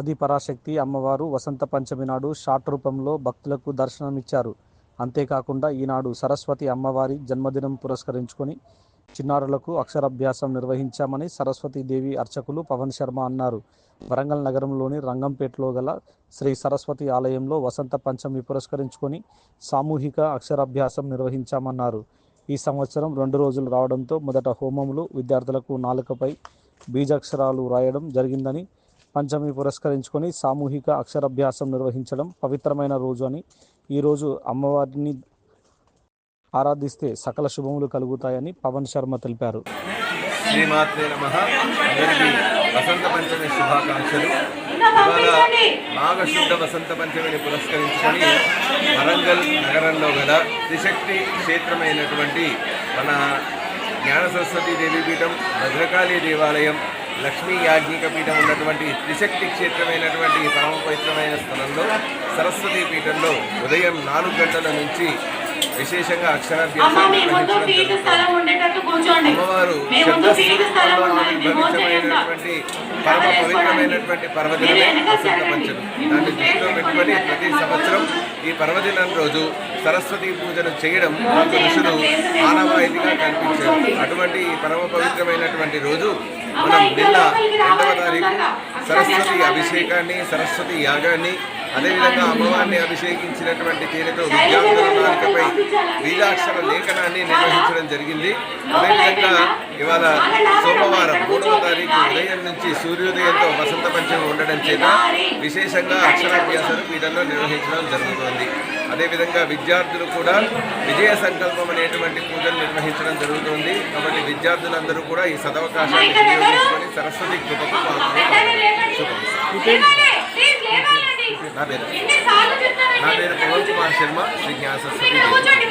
ఆదిపరాశక్తి అమ్మవారు వసంత పంచమి నాడు షార్ట్ రూపంలో భక్తులకు దర్శనమిచ్చారు. అంతేకాకుండా ఈనాడు సరస్వతి అమ్మవారి జన్మదినం పురస్కరించుకొని చిన్నారులకు అక్షరాభ్యాసం నిర్వహించామని సరస్వతి దేవి అర్చకులు పవన్ శర్మ అన్నారు. వరంగల్ నగరంలోని రంగంపేటలో గల శ్రీ సరస్వతి ఆలయంలో వసంత పంచమి పురస్కరించుకొని సామూహిక అక్షరాభ్యాసం నిర్వహించామన్నారు. ఈ సంవత్సరం రెండు రోజులు రావడంతో మొదట హోమములు విద్యార్థులకు నాలుకపై బీజాక్షరాలు రాయడం జరిగిందని పంచమి పురస్కరించుకొని సామూహిక అక్షరాభ్యాసం నిర్వహించడం పవిత్రమైన రోజు అని ఈరోజు అమ్మవారిని ఆరాధిస్తే సకల శుభములు కలుగుతాయని పవన్ శర్మ తెలిపారు. శ్రీమాత్రే నమ. వసంత పంచమి శుభాకాంక్షలు. ఇవాళ వసంత పంచమిని పురస్కరించుకొని వరంగల్ నగరంలో గల త్రిశక్తి క్షేత్రమైనటువంటి మన జ్ఞాన సరస్వతి దేవీపీఠం భద్రకాళి దేవాలయం లక్ష్మీ యాజ్ఞిక పీఠం ఉన్నటువంటి త్రిశక్తి క్షేత్రమైనటువంటి పరమ పవిత్రమైన స్థలంలో సరస్వతి పీఠంలో ఉదయం నాలుగు గంటల నుంచి విశేషంగా అక్షరాభ్యాసం అమ్మవారు పరమ పవిత్రమైనటువంటి పర్వదినమే వసంత పంచమి. దాన్ని దృష్టిలో పెట్టుకొని ప్రతి సంవత్సరం ఈ పర్వదినం రోజు సరస్వతి పూజను చేయడం మాకు ఋషులు ఆనవాయితీగా కనిపించారు. అటువంటి పరమ పవిత్రమైనటువంటి రోజు మనం నిన్న రెండవ తారీఖు సరస్వతి అభిషేకాన్ని సరస్వతి యాగాన్ని అదేవిధంగా అమ్మవారిని అభిషేకించినటువంటి తేనెతో విద్యార్థుల నాలుకపై బీజాక్షర లేఖనాన్ని నిర్వహించడం జరిగింది. అదేవిధంగా ఇవాళ సోమవారం మూడవ తారీఖు ఉదయం నుంచి సూర్యోదయంతో వసంత పంచమి ఉండడం చేత విశేషంగా అక్షరాభ్యాసాలు వీళ్ళలో నిర్వహించడం జరుగుతోంది. అదేవిధంగా విద్యార్థులు కూడా విజయ సంకల్పం అనేటువంటి పూజలు నిర్వహించడం జరుగుతోంది. కాబట్టి విద్యార్థులందరూ కూడా ఈ సదవకాశాన్ని వినియోగించుకొని సరస్వతి కృపకు పాల్గొని నా పేరు నా పేరు పవన్ కుమార్ శర్మ శ్రీ జ్ఞాన సరస్వతి